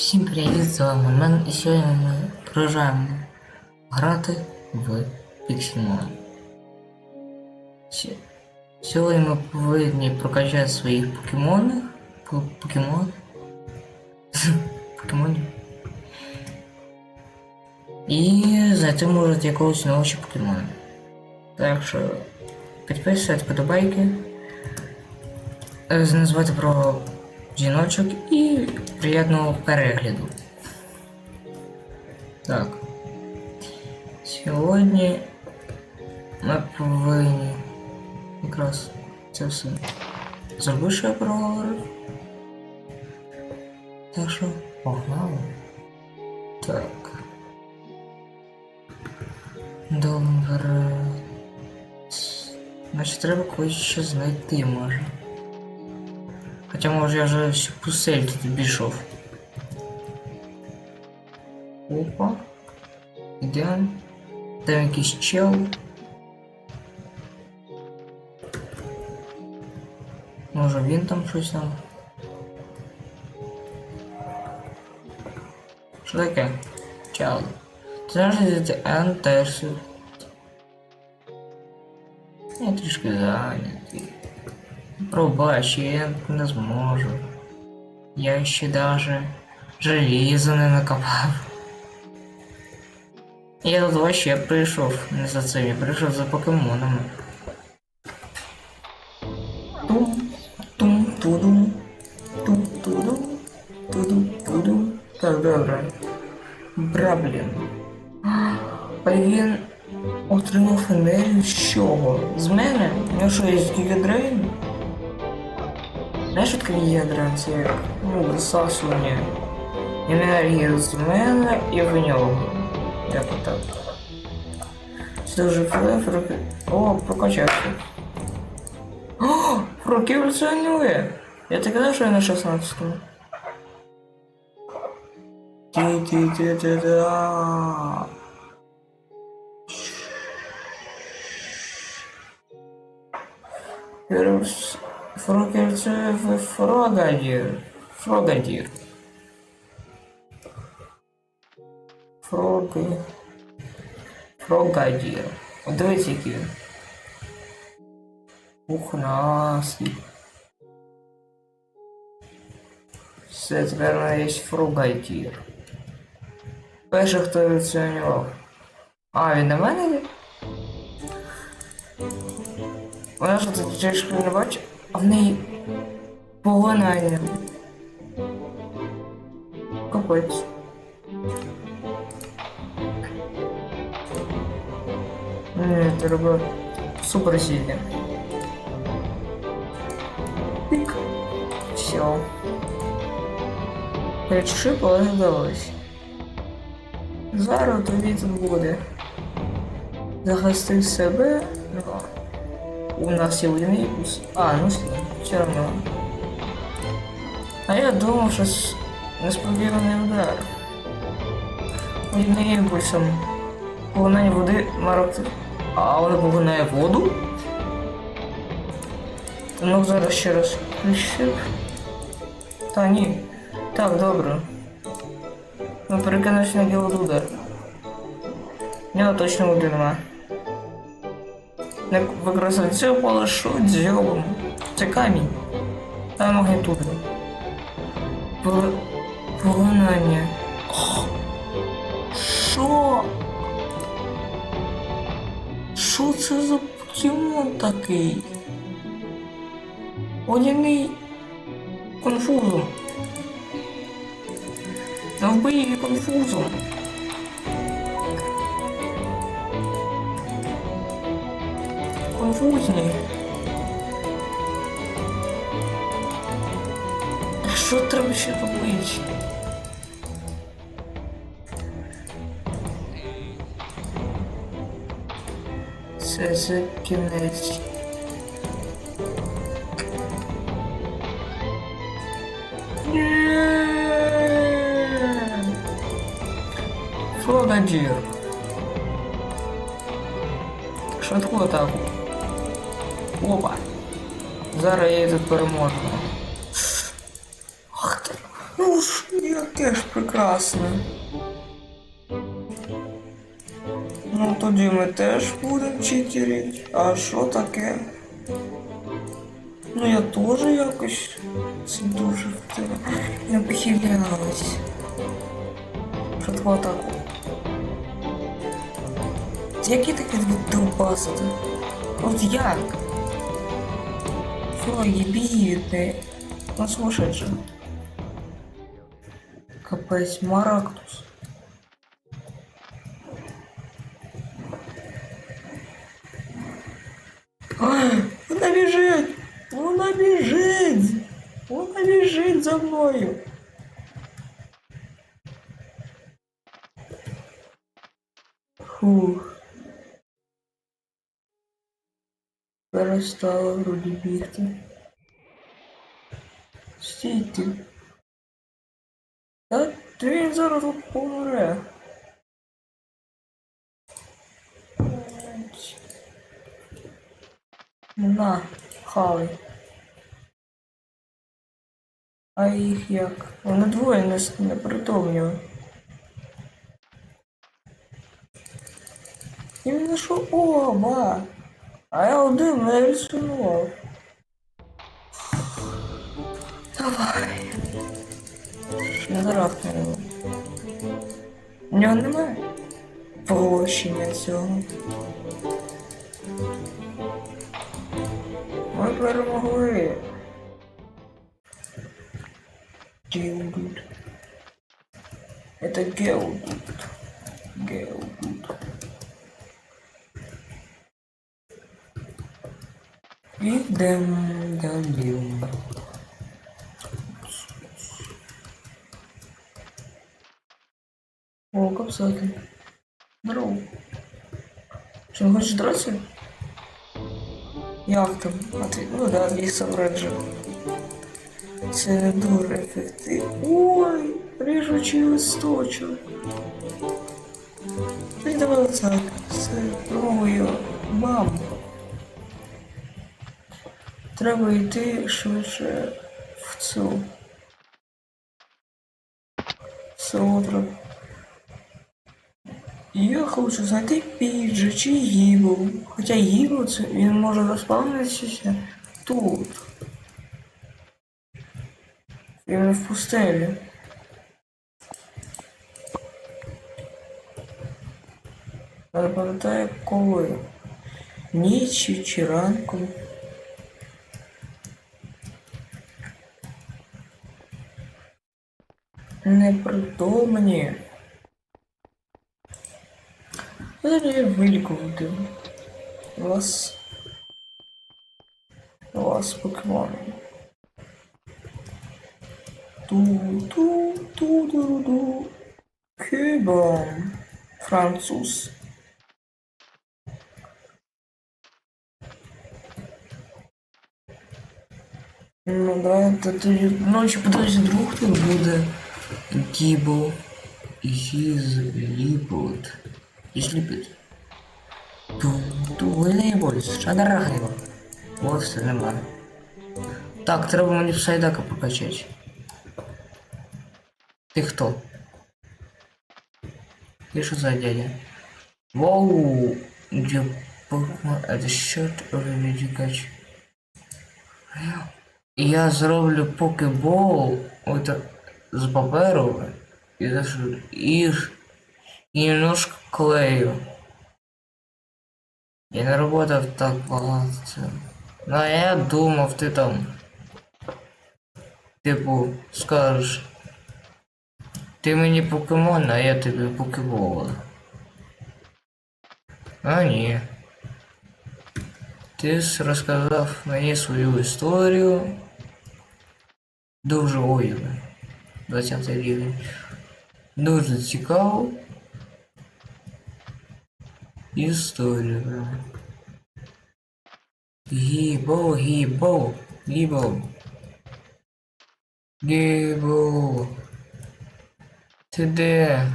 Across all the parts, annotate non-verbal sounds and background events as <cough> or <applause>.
Всім привіт, з вами Мен, і сьогодні ми продовжуємо грати в Pixelmon. Сь- Сьогодні ми повинні прокачати своїх покемонів. По- Покемон. <laughs> Покемонів. І знайти можуть якогось нового покемона. Так що підписуйте подобайки. Е, Назвати про жіночок і приємного перегляду. Так. Сьогодні ми повинні якраз це все зробити, що я проговорив. Так що погнали. Так. Добре. Значить, треба когось ще знайти може. Хоча може я вже всю пусель тут обійшов. Опа. Ідеально. Там якийсь чел. Може він там щось там. Що таке? Чел. Ти знаєш, де ти Н теж. Я трішки зайнятий. Пробач, я не зможу. Я ще даже желізо не накопав. Я тут вообще прийшов не за цим, я прийшов за покемонами. Тум, тум, тудум, тум, тудум, тудум, тудум. Так, добре. Бра, блін. А він отримав енергію з чого? З мене? У нього що, є гігадрейн? Знаєш, що таке гігадрейн? Це як, ну, висасування енергії з мене і в нього. Як отак. Це дуже флефер. О, прокачався. <gasps> О, руки еволюціонує! Я так казав, що я на 16-му. Ті-ті-ті-ті-да. Вірус... Фрокер це в- Фрогадір. Фрогадір. Фроги. Фрогадір. От Дивіться, який він. Пухнастий. Все, тепер є Фрогадір. Перший, хто еволюціонував. А, він на мене? Вона ж тут не бачить, неї поглинання. Капець. Ні, треба супер сильно. Пик. Все. Речі вдалося. Зараз тобі тут буде. Захисти себе. У нас водяний ус. А, ну все равно. А я думав, що несподіваний удар. Водяний імпульсом. Поглинання води марок. А вона поглинає воду? Ну зараз ще раз включив. Та ні. Так, добре. Ну перекинусь на геодудар. В нього точно води нема. Це полошу дзьобом. Це камінь. Та магнітуда. Пол- Поглинання. Що? Що це за покемон такий? Водяний конфузом. На вбиї конфузом. Конфузний. А Що треба ще робити? Це за кінець. Ні! Фрогадір. Швидку атаку. Опа. Зараз я її переможу. Ах ти. Ну ж яке ж прекрасне. Ну тоді ми теж будемо читерити. А що таке? Ну я теж якось це дуже в тебе не похилялась. Що атаку. Які такі довбасити? От як? Що, ты. Ну слушай же. Капец, Марактус. Ай, Вона біжить! Вона біжить! Вона біжить за мною! Фух. Перестала вроді бігти. Стійте. Та він зараз помре. На, хавай. А їх як? Вони двоє не, не притомлювали. І він знайшов оба. А я один не рисував. Давай. Не зарахнемо. У нього немає поощення цього. Ми перемогли. Геудут. Это Геудут. Геудут. Ідем далі. О, капсаки. Здорово. Что, хочешь драться? Як там? А ну да, лісом раджу. Це не дуже ефективно. Ой, ріжучий листочок. Ти давай так. Це пробую. Бам. Треба йти швидше в цю. Треба. Я хочу знайти Піджа чи Гібл. Хоча Гібл це він може розпавнитися тут. Іменно в пустелі. Не пам'ятаю коли. Нічі чи ранку. Непритомні. Вилікувати вас. Вас покемоном. Ту-ту-ту-ду-ду. Кюбом. Француз. Ну да, то тоді ночі подивись, друг тут буде. Гібл. Із ліпот. Із ліпот. Ту, ту, ви не бойся, шадарах його. Ось все нема. Так, треба мені сайдака прокачати. Ти хто? Ти що за дядя? Вау! Где Pokemon это shirt already catch. Я зроблю покебол от з паперу і зашу і, і немножко клею. Я не работав так багато. Ну я думав, ти там. Типу, скажеш. Ти мені покемон, а я тобі покебол. А ні. Ти ж розказав мені свою історію. Дуже ой. 20 рівень. Дуже цікаво. Історія. Гібо, гібо, гібо. Гібо. Ти де?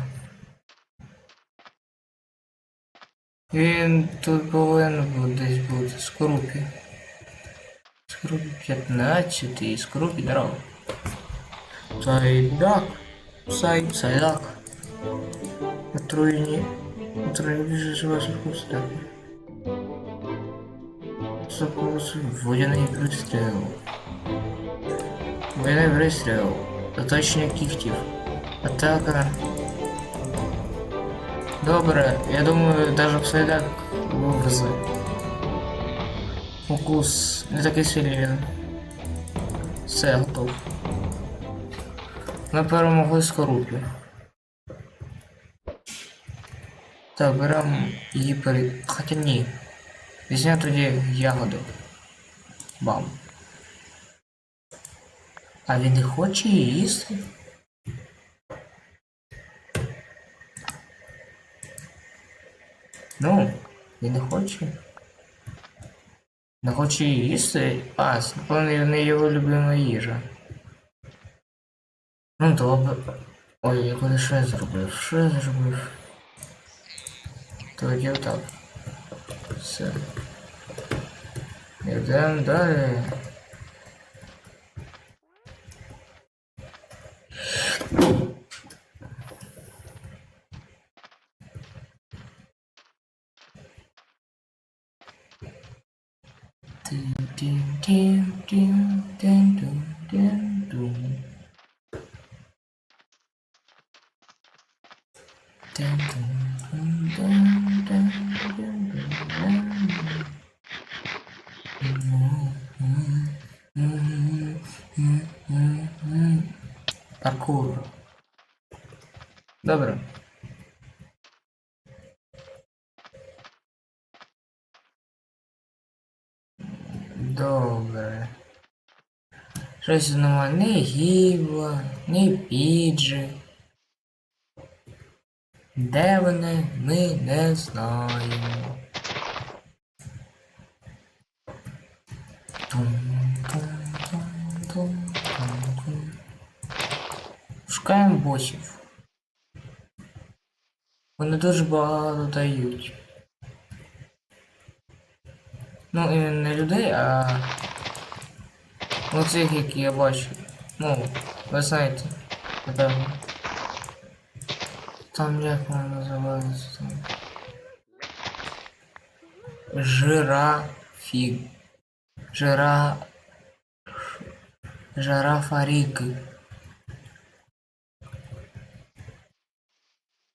Він тут повинен був десь бути. Скрупі. Скрупі 15 і скрупі дров. Сайдак. Сай, сайдак. Отруєні. Отруєні більше ваших пустах. Запросив водяний пристріл. Водяний пристріл. Заточення кіхтів. Атака. Добре, я думаю, даже Псайдак вивезе. Укус не такий сильний він. Все, готов. Ми перемогли скорупі. Так, беремо її перед. Хоча ні. Візьмемо тоді ягоду. Бам. А він не хоче її їсти? Ну, він не хоче. Не хоче її їсти. А, напевно, не його любима їжа. Ну добре. Ой, я куди я зробив? Я зробив? Тоді отак. Все. Йдемо далі. Тим, тим, тим, тим, тим, тим, тим, Добре. Щось нема не гібла, не піджи. Де вони, ми не знаємо. Шукаємо босів. Вони дуже багато дають. Ну, і не людей, а оцих, які я бачу. Ну, ви знаєте, напевно. Там як вона називається там. Жирафі. Жира. Жирафарик.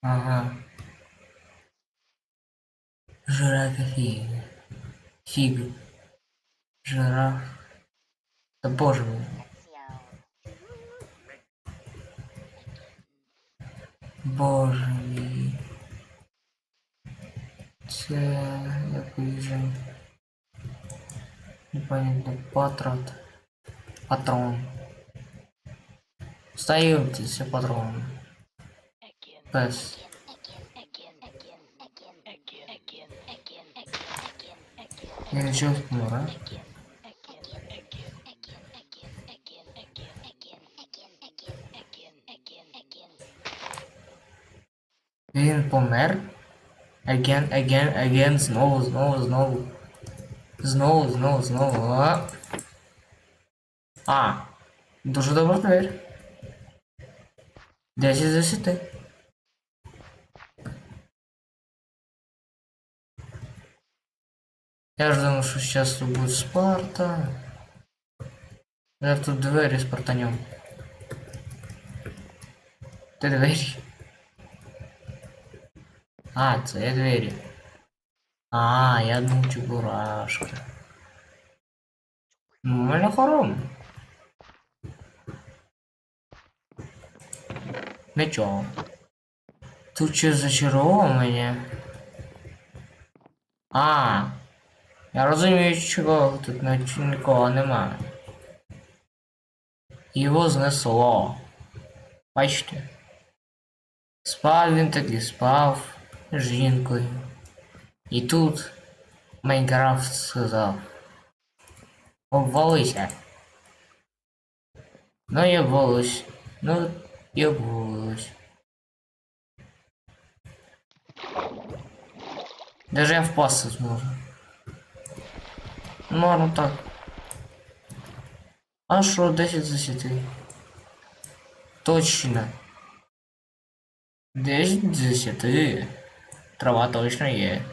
Ага. Жирафи. Фиг. Жираф. Да боже мой. Боже мій. Це який же непонятно патрат. Патрон. Стаємося патрон. Пес. Я нічого помира. Він помер. Again, again, again, знову, знову, знову. Знову, знову, знову. А, а дуже добра двері. 10 з 10. Я ж думав, що зараз тут буде Спарта. Я тут двері спартанем. Де двері? А, це двері. А, я думаю, чебурашка. Ну, у мене хором. Нічого. Тут ще зачаровування. А, я розумію, чого тут ніч- нікого немає. Його знесло. Бачите? Спав він таки спав з жінкою. І тут Майнкрафт сказав. Обвалися. Ну і обвалилось. Ну і обвалилось. Даже я впасти зможу. Норм так. А що 10 з 10? Точно. Десять з десяти. Трава точно є.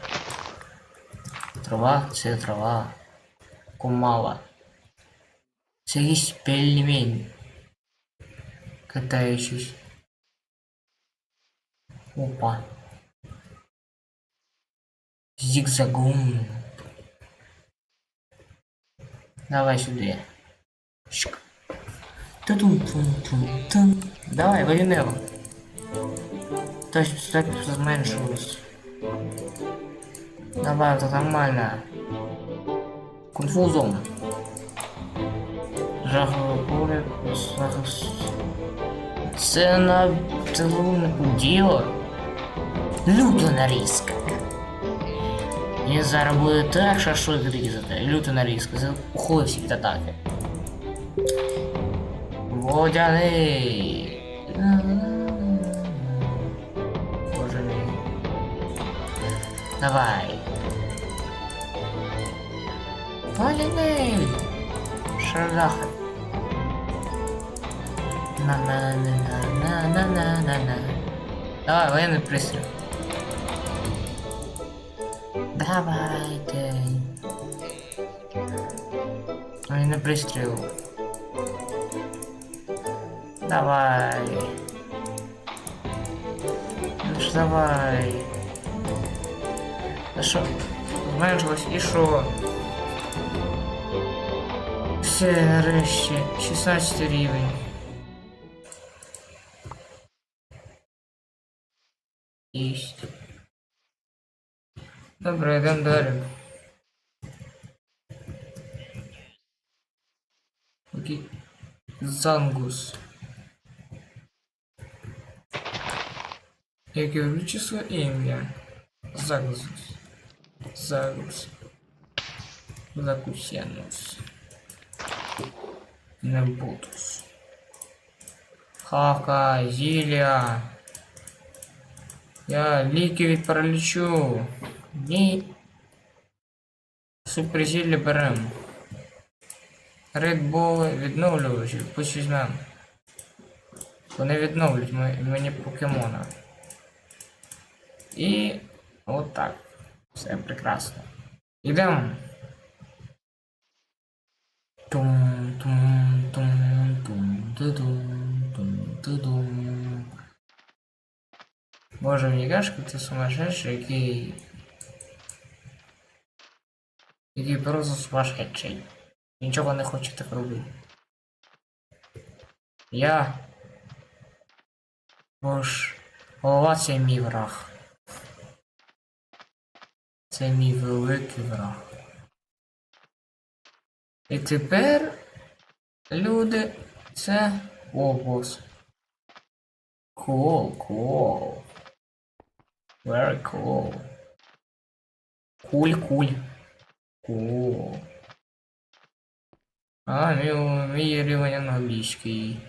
Трава це трава. Кумала. Це якийсь пельмень. Катаючись. Опа. Зигзагун. Давай сюда. Шик. Ту-тум-тум-тум-тум. Давай, Валінео. Точно так зменшилось. Давай, это нормально. Конфузом. Жахове захист. Це на цілунку діло. Люто нарізка. Він зараз буде так шашлик різати. Люто нарізка. Це ухилився від атаки. Водяний. Боже мій. Давай. Водяний. Шарахай. На-на-на-на-на-на-на-на. Давай, военный пристрел. Давайте. Военный пристрел. Давай. Ну ж давай. Да шо? Зменшилось і що? Все, нарешті. 16 рівень. Йдемо далі. Зангус. Я говорю число имя. Загус. Загус. Закусянус. Небутус. Хака, зілля. Я ліки від паралічу. Ні. Суперзілля берем. Red Bull відновлювачі, пусть візьмем. Вони відновлюють мені покемона. І от так. Все прекрасно. Ідемо. Тум, тум, тум, тум, тудум, тум, тудум. Боже, мені кажуть, це сумасшедший, який... Який просто сумасшедший. Нічого не хоче так робити. Я... Бо ж... Голова це мій враг. Це мій великий враг. І тепер люди це обоз. Cool, cool. Very cool. Куль, куль. Cool. А, мій, мій рівень англійський.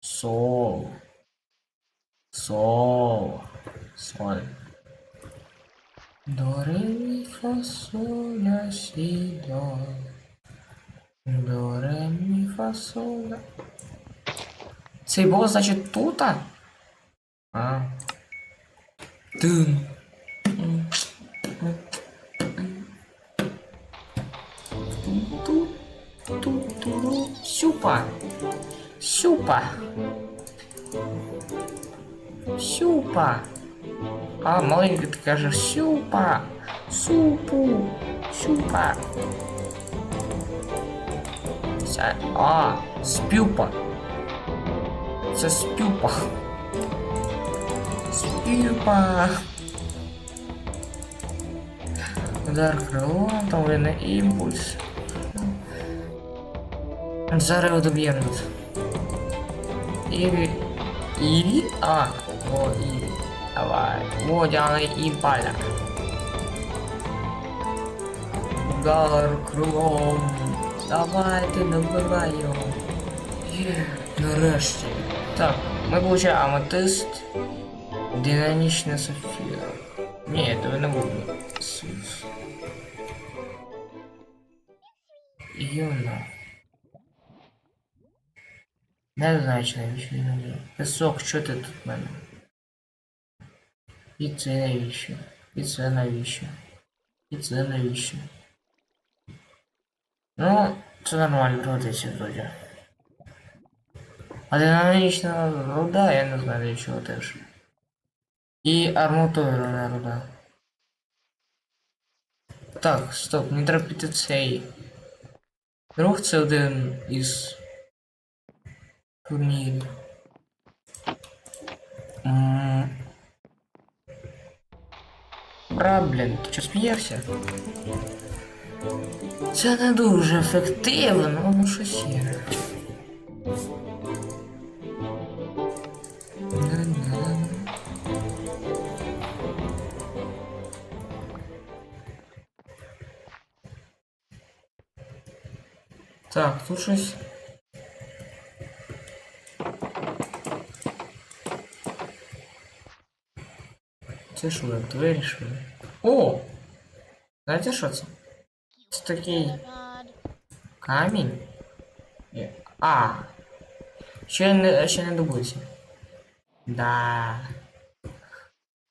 Сол. Сол. Соль. До ре мі фа соль ля сі до. До ре мі фа соль ля. Цей бос, значить, тут? А. Тун. Сюпа. Сюпа. А, маленький ти кажеш сюпа. Супу. Сюпа. Це, а, спюпа. Це спюпа. Спюпа. Удар крилом, там воєнний імпульс. Зараз його доб'ємо Тут. Іві. Іві? А, о, Іві. Давай. Водяний імпаля. Удар крилом. Давайте добивай його. Є, нарешті. Так, ми получаємо аметист. Динамічна сапфіра. Ні, этого не буде. Сус. Юна. Не знаю, чи навіщо він є. Пісок, що ти тут в мене? І це навіщо? І це навіщо? І це навіщо? Ну, це нормально пригодиться вроді. А динамічна руда, я не знаю для чого теж. І арматурна руда. Так, стоп, не треба піти цей. Друг це один із турнірів. М. Бра, блін, ти що сміявся? Це не дуже ефективно, ну щось є. На-на-на. Так, тут щось. Це що, як двері що? ли? О! Знаєте що це? Це такий камінь. Е, А. Ще не, ще не добувся. Да.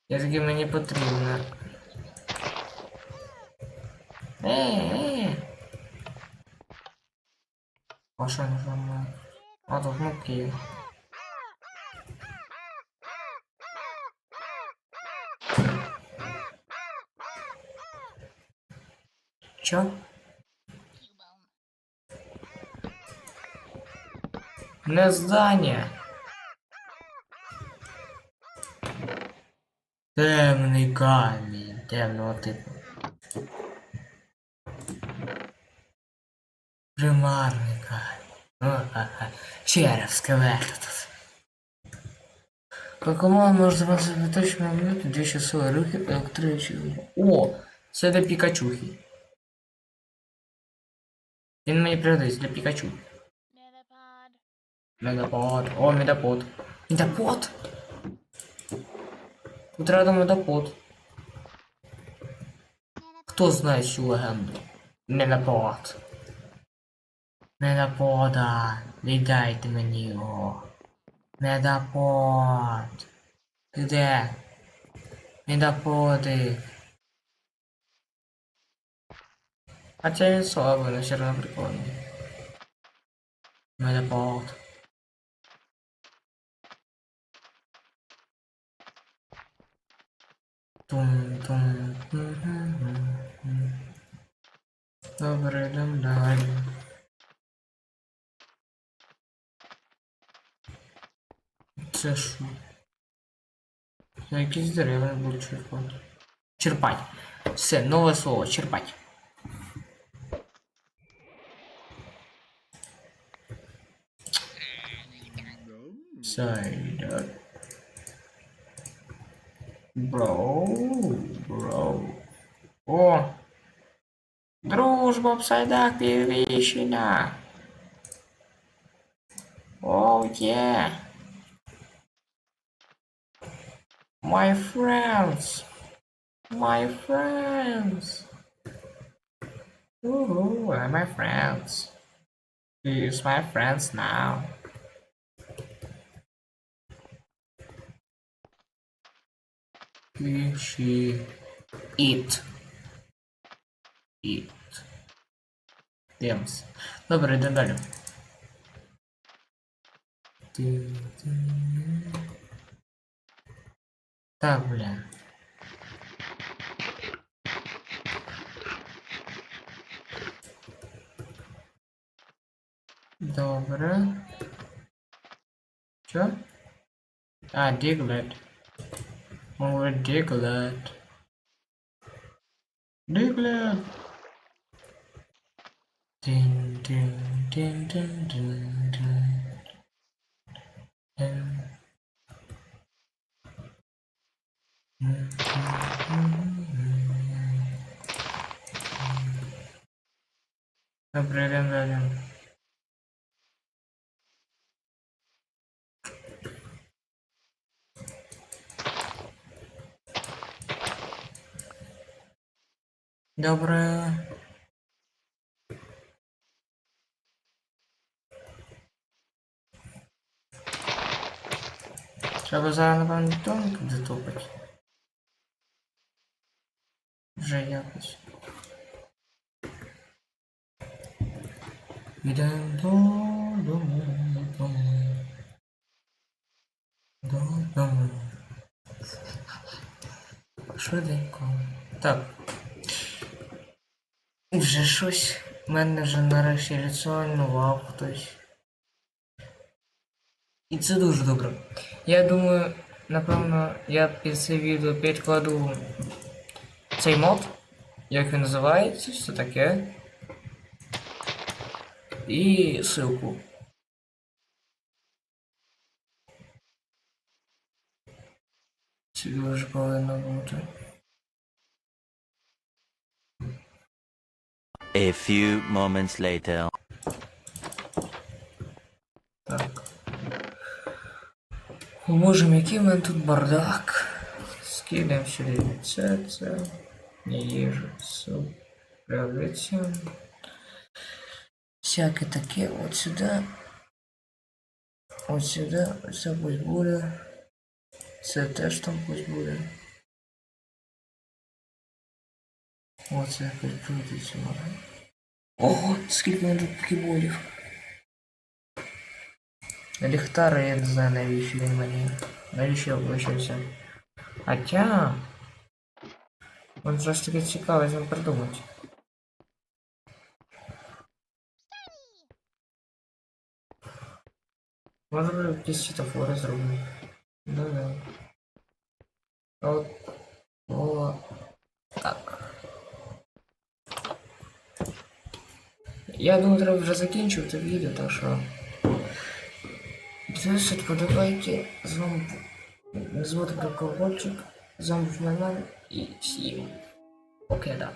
Я таки мені потрібно. Е, е. А що нажимаю? А тут кнопки Чё? Не здання. Темний камінь темного типу. Примарний камінь. Череп скелета тут. Покемон може запасити точно минуту, дві часові рухи електричні. О! Це для Пікачухи. Він мені пригодиться для Пікачу. Медапод. О, медапод. Медапод? Тут рядом медапод. Хто знає цю легенду? Медапод. Медапода. Віддайте мені його. Медапод. Ти де? Медаподи. Хотя він слабий, но все равно прикольний. Медапод. Тум-тум. Мгм. Добре, йдемо далі. Це що? Це якісь дерева не буду черпати. Черпать. Все, нове слово, черпать. Сайдак. Бро, бро. О! Дружба псайдак підвищена. Оу, є. My friends. My friends. Ooh, are my friends. He's my friends now. He, she, it. It. Дивимось. Добре, йдемо далі. Так, бля. Добре. Що? А, Диглет. Over Diglett. Diglett. Ding, ding, ding, ding, ding, ding. Ding. Добре, йдемо далі. Добре. Треба зараз, напевно, тому буде топити. Вже якось. Йдемо додому, додому. Додому. Швиденько. Так. Вже щось. мене вже нарешті ритуальнував хтось. І це дуже добре. Я думаю, напевно, я під це відео підкладу цей мод, як він називається, все таке. І ссылку. Це дуже повинно бути. A few moments later. Так. О, Боже, який в мене тут бардак. Скидаємо сюди це, це. Не їжу, суп, приобретем. Всяке таке, от сюди. От сюди, це пусть буде. Це теж там пусть буде. Оце якось крутиться може. Ого, скільки мене тут покеболів. Ліхтар, я не знаю, навіщо він мені. Навіщо я облачився. Хоча... Он зараз таке цікаве з ним придумати. Може би якісь світофори зробити. Ну да. От. О. Так. Я думаю, треба вже закінчувати відео, так що. Підписуйтесь, подобайте. З вами звати Колокольчик. З вами в мене і всім. Покеда.